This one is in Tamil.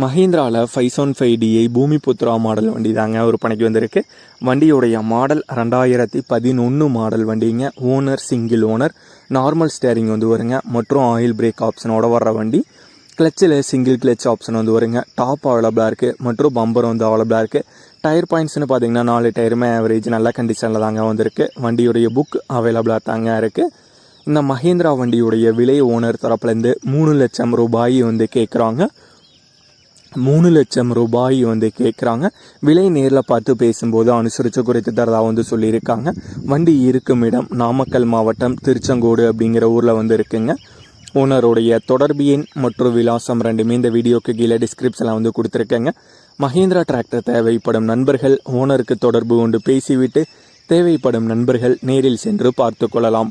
மஹேந்திராவில் five one five DI Bhoomi Putra model வண்டி தாங்க ஒரு பணிக்கு வந்திருக்கு. வண்டியுடைய மாடல் ரெண்டாயிரத்தி பதினொன்று மாடல் வண்டிங்க. Owner single owner normal steering வந்து வருங்க. மற்றும் ஆயில் பிரேக் ஆப்ஷனோட வர்ற வண்டி. கிளச்சில் சிங்கிள் கிளச் ஆப்ஷன் வந்து வருங்க. டாப் அவைலபிளாக இருக்குது மற்றும் பம்பர் வந்து அவைலபிளாக இருக்குது டயர் பாயிண்ட்ஸ்னு பார்த்தீங்கன்னா நாலு டயருமே ஆவரேஜ் நல்ல கண்டிஷனில் தாங்க வந்திருக்கு. வண்டியுடைய புக் அவைலபிளாக தாங்க இருக்குது இந்த மஹேந்திரா வண்டியுடைய விலை ஓனர் தரப்புலேருந்து மூணு லட்சம் ரூபாய் வந்து கேட்குறாங்க மூணு லட்சம் ரூபாய் வந்து கேட்குறாங்க விலை நேரில் பார்த்து பேசும்போது அனுசரித்து குறைத்து தரதாக வந்து சொல்லியிருக்காங்க. வண்டி இருக்கும் இடம் நாமக்கல் மாவட்டம் திருச்செங்கோடு அப்படிங்கிற ஊரில் வந்து இருக்குங்க. ஓனருடைய தொடர்பு எண் மற்றும் விலாசம் ரெண்டுமே இந்த வீடியோக்கு கீழே டிஸ்கிரிப்ஷனில் வந்து கொடுத்துருக்கேங்க. மஹேந்திரா டிராக்டர் தேவைப்படும் நண்பர்கள் ஓனருக்கு தொடர்பு கொண்டு பேசிவிட்டு தேவைப்படும் நண்பர்கள் நேரில் சென்று பார்த்து கொள்ளலாம்.